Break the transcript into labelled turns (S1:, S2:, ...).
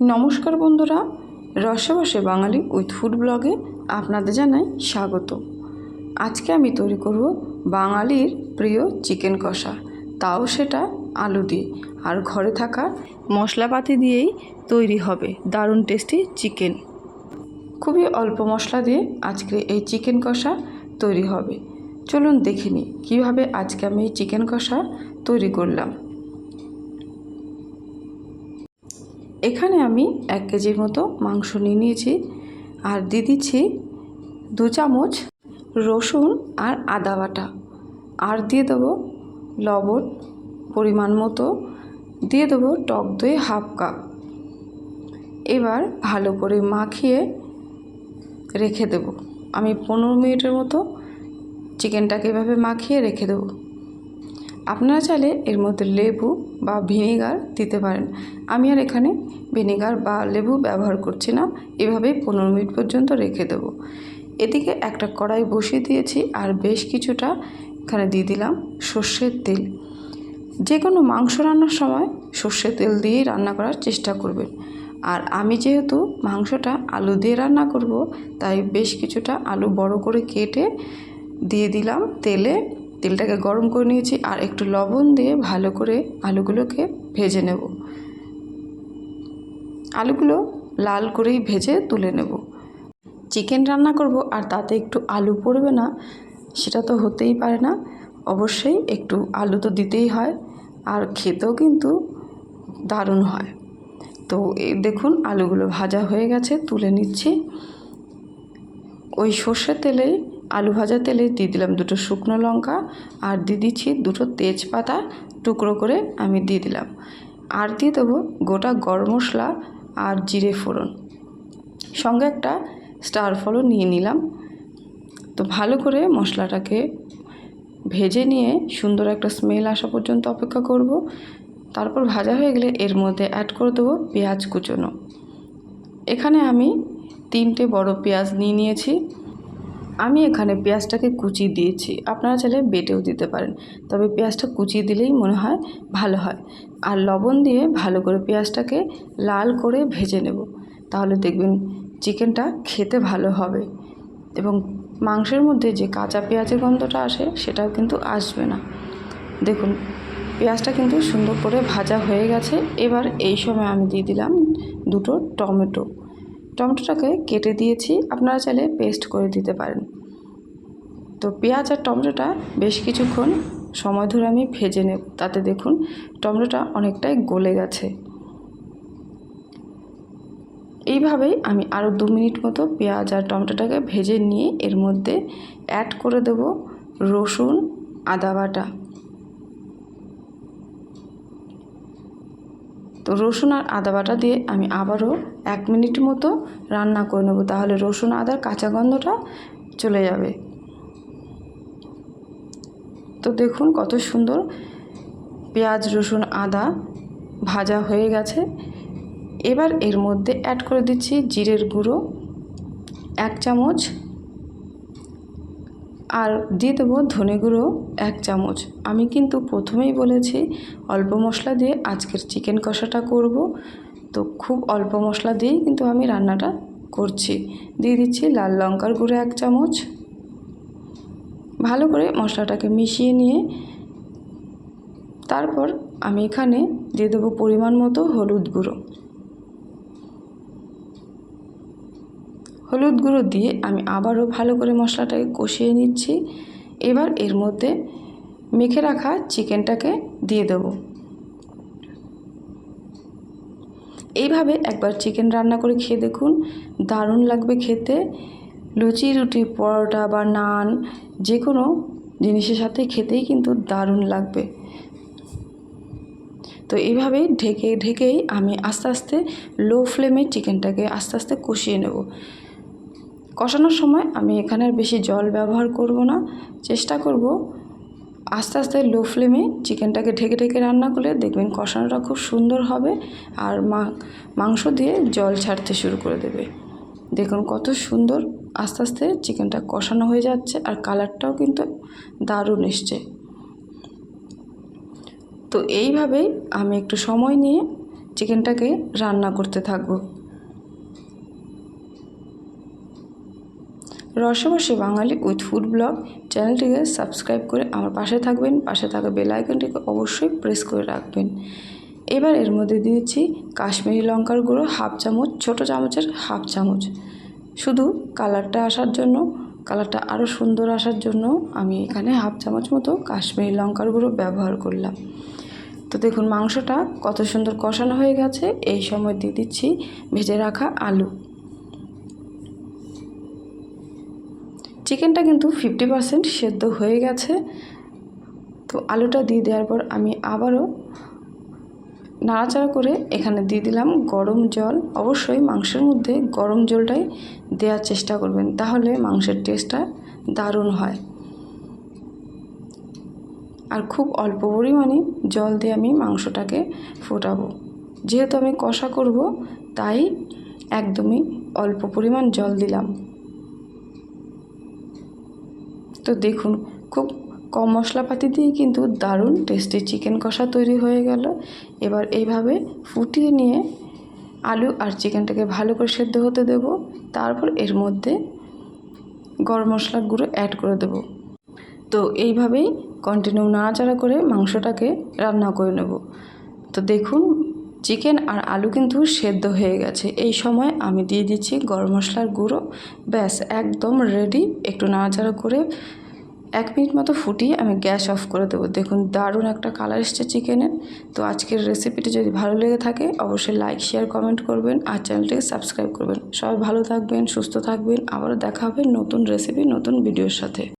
S1: নমস্কার বন্ধুরা রসে বসে বাঙালি উইথ ফুড ব্লগে আপনাদের জানাই স্বাগত। আজকে আমি তৈরি করব বাঙালির প্রিয় চিকেন কষা, তাও সেটা আলু দিয়ে। আর ঘরে থাকা মশলাপাতি দিয়েই তৈরি হবে দারুণ টেস্টি চিকেন। খুবই অল্প মশলা দিয়ে আজকে এই চিকেন কষা তৈরি হবে। চলুন দেখে নিই কীভাবে আজকে আমি এই চিকেন কষা তৈরি করলাম। এখানে আমি এক কেজির মতো মাংস নিয়ে নিয়েছি। আর দিয়ে দিচ্ছি দু চামচ রসুন আর আদা বাটা। আর দিয়ে দেবো লবণ পরিমাণ মতো। দিয়ে দেবো টক দই হাফ কাপ। এবার ভালো করে মাখিয়ে রেখে দেব। আমি পনেরো মিনিটের মতো চিকেনটাকে এভাবে মাখিয়ে রেখে দেবো। আপনারা চাইলে এর মধ্যে লেবু বা ভিনেগার দিতে পারেন। আমি আর এখানে ভিনেগার বা লেবু ব্যবহার করছি না। এভাবেই পনেরো মিনিট পর্যন্ত রেখে দেব। এদিকে একটা কড়াই বসিয়ে দিয়েছি আর বেশ কিছুটা এখানে দিয়ে দিলাম সর্ষের তেল। যে কোনো মাংস রান্নার সময় সর্ষের তেল দিয়েই রান্না করার চেষ্টা করবেন। আর আমি যেহেতু মাংসটা আলু দিয়ে রান্না করব, তাই বেশ কিছুটা আলু বড় করে কেটে দিয়ে দিলাম তেলে। তেলটাকে গরম করে নিয়েছি আর একটু লবণ দিয়ে ভালো করে আলুগুলোকে ভেজে নেব। আলুগুলো লাল করেই ভেজে তুলে নেব। চিকেন রান্না করব আর তাতে একটু আলু পড়বে না, সেটা তো হতেই পারে না। অবশ্যই একটু আলু তো দিতেই হয় আর খেতেও কিন্তু দারুণ হয়। তো দেখুন আলুগুলো ভাজা হয়ে গেছে, তুলে নিচ্ছি। ওই সর্ষের তেলেই আলু ভাজা তেলে দিয়ে দিলাম দুটো শুকনো লঙ্কা আর দিয়ে দিচ্ছি দুটো তেজপাতা টুকরো করে আমি দিয়ে দিলাম। আর দিয়ে দেবো গোটা গরম মশলা আর জিরে ফোড়ন। সঙ্গে একটা স্টার ফলও নিয়ে নিলাম। তো ভালো করে মশলাটাকে ভেজে নিয়ে সুন্দর একটা স্মেল আসা পর্যন্ত অপেক্ষা করব। তারপর ভাজা হয়ে গেলে এর মধ্যে অ্যাড করে দেবো পেঁয়াজ কুচোনো। এখানে আমি তিনটে বড় পেঁয়াজ নিয়ে নিয়েছি। আমি এখানে পেঁয়াজটাকে কুচি দিয়েছি। আপনারা চাইলে বেটেও দিতে পারেন। তবে পেঁয়াজটা কুচিয়ে দিলেই মনে হয় ভালো হয়। আর লবণ দিয়ে ভালো করে পেঁয়াজটাকে লাল করে ভেজে নেব। তাহলে দেখবেন চিকেনটা খেতে ভালো হবে। এবং মাংসের মধ্যে যে কাঁচা পেঁয়াজের গন্ধটা আসে, সেটাও কিন্তু আসবে না। দেখুন, পেঁয়াজটা কিন্তু সুন্দর করে ভাজা হয়ে গেছে। এবার এই সময় আমি দিয়ে দিলাম দুটো টমেটো। টমেটোটাকে কেটে দিয়েছি, আপনারা চাইলে পেস্ট করে দিতে পারেন। তো পেঁয়াজ আর টমেটোটা বেশ কিছুক্ষণ সময় ধরে আমি ভেজে নেব, তাতে দেখুন টমেটোটা অনেকটাই গলে গেছে। এইভাবেই আমি আরও দু মিনিট মতো পেঁয়াজ আর টমেটোটাকে ভেজে নিয়ে এর মধ্যে অ্যাড করে দেব রসুন, আদা বাটা। তো রসুন আর আদা বাটা দিয়ে আমি আবারও এক মিনিট মতো রান্না করে নেব, তাহলে রসুন, আদার কাঁচা গন্ধটা চলে যাবে। তো দেখুন কত সুন্দর পেঁয়াজ, রসুন, আদা ভাজা হয়ে গেছে। এবার এর মধ্যে অ্যাড করে দিচ্ছি জিরের গুঁড়ো, এক চামচ আর দিয়ে দেবো ধনে গুঁড়ো এক চামচ। আমি কিন্তু প্রথমেই বলেছি অল্প মশলা দিয়ে আজকের চিকেন কষাটা করব। তো খুব অল্প মশলা দিয়েই কিন্তু আমি রান্নাটা করছি। দিয়ে দিচ্ছি লাল লঙ্কার গুঁড়ো এক চামচ। ভালো করে মশলাটাকে মিশিয়ে নিয়ে তারপর আমি এখানে দিয়ে দেবো পরিমাণ মতো হলুদ গুঁড়ো। হলুদ গুঁড়ো দিয়ে আমি আবারও ভালো করে মশলাটাকে কষিয়ে নিচ্ছি। এবার এর মধ্যে মেখে রাখা চিকেনটাকে দিয়ে দেব। এইভাবে একবার চিকেন রান্না করে খেয়ে দেখুন, দারুণ লাগবে খেতে। লুচি, রুটি, পরোটা বা নান যে কোনো জিনিসের সাথে খেতেই কিন্তু দারুণ লাগবে। তো এইভাবেই ঢেকে, ঢেকেই আমি আস্তে আস্তে লো ফ্লেমে চিকেনটাকে আস্তে আস্তে কষিয়ে নেব। কষানোর সময় আমি এখানে বেশি জল ব্যবহার করব না। চেষ্টা করব আস্তে আস্তে লো ফ্লেমে চিকেনটাকে ঢেকে ঢেকে রান্না করলে দেখবেন কষানোটা খুব সুন্দর হবে আর মাংস দিয়ে জল ছাড়তে শুরু করে দেবে। দেখুন কত সুন্দর আস্তে আস্তে চিকেনটা কষানো হয়ে যাচ্ছে আর কালারটাও কিন্তু দারুণ এসছে। তো এইভাবেই আমি একটু সময় নিয়ে চিকেনটাকে রান্না করতে থাকব। রসে বসে বাঙালি উইথ ফুড ব্লগ চ্যানেলটিকে সাবস্ক্রাইব করে আমার পাশে থাকবেন। পাশে থাকা বেল আইকনটিকে অবশ্যই প্রেস করে রাখবেন। এবার এর মধ্যে দিয়েছি কাশ্মীরি লঙ্কার গুঁড়ো হাফ চামচ, ছোটো চামচের হাফ চামচ। শুধু কালারটা আসার জন্য, কালারটা আরও সুন্দর আসার জন্য আমি এখানে হাফ চামচ মতো কাশ্মীরি লঙ্কার গুঁড়ো ব্যবহার করলাম। তো দেখুন মাংসটা কত সুন্দর কষানো হয়ে গেছে। এই সময় দিয়ে দিচ্ছি ভেজে রাখা আলু। চিকেনটা কিন্তু ফিফটি পারসেন্ট সেদ্ধ হয়ে গেছে। তো আলুটা দিয়ে দেওয়ার পর আমি আবারও নাড়াচাড়া করে এখানে দিয়ে দিলাম গরম জল। অবশ্যই মাংসের মধ্যে গরম জলটাই দেওয়ার চেষ্টা করবেন, তাহলে মাংসের টেস্টটা দারুণ হয়। আর খুব অল্প পরিমাণে জল দিয়ে আমি মাংসটাকে ফোটাবো। যেহেতু আমি কষা করব, তাই একদমই অল্প পরিমাণ জল দিলাম। তো দেখুন, খুব কম মশলাপাতি দিয়ে কিন্তু দারুণ টেস্টি চিকেন কষা তৈরি হয়ে গেল। এবার এইভাবে ফুটিয়ে নিয়ে আলু আর চিকেনটাকে ভালো করে সেদ্ধ হতে দেব। তারপর এর মধ্যে গরম মশলার গুঁড়ো অ্যাড করে দেব। তো এইভাবেই কন্টিনিউ নাড়াচাড়া করে মাংসটাকে রান্না করে নেব। তো দেখুন চিকেন আর আলু কিন্তু সেদ্ধ হয়ে গেছে। এই সময় আমি দিয়ে দিচ্ছি গরম মশলার গুঁড়ো। ব্যাস, একদম রেডি একটু নাড়াচাড়া করে এক মিনিট মতো ফুটিয়ে আমি গ্যাস অফ করে দেবো। দেখুন, দারুণ একটা কালার এসছে চিকেনের। তো আজকের রেসিপিটি যদি ভালো লেগে থাকে, অবশ্যই লাইক শেয়ার কমেন্ট করবেন আর চ্যানেলটিকে সাবস্ক্রাইব করবেন। সবাই ভালো থাকবেন, সুস্থ থাকবেন। আবারও দেখা হবে নতুন রেসিপি নতুন ভিডিওর সাথে।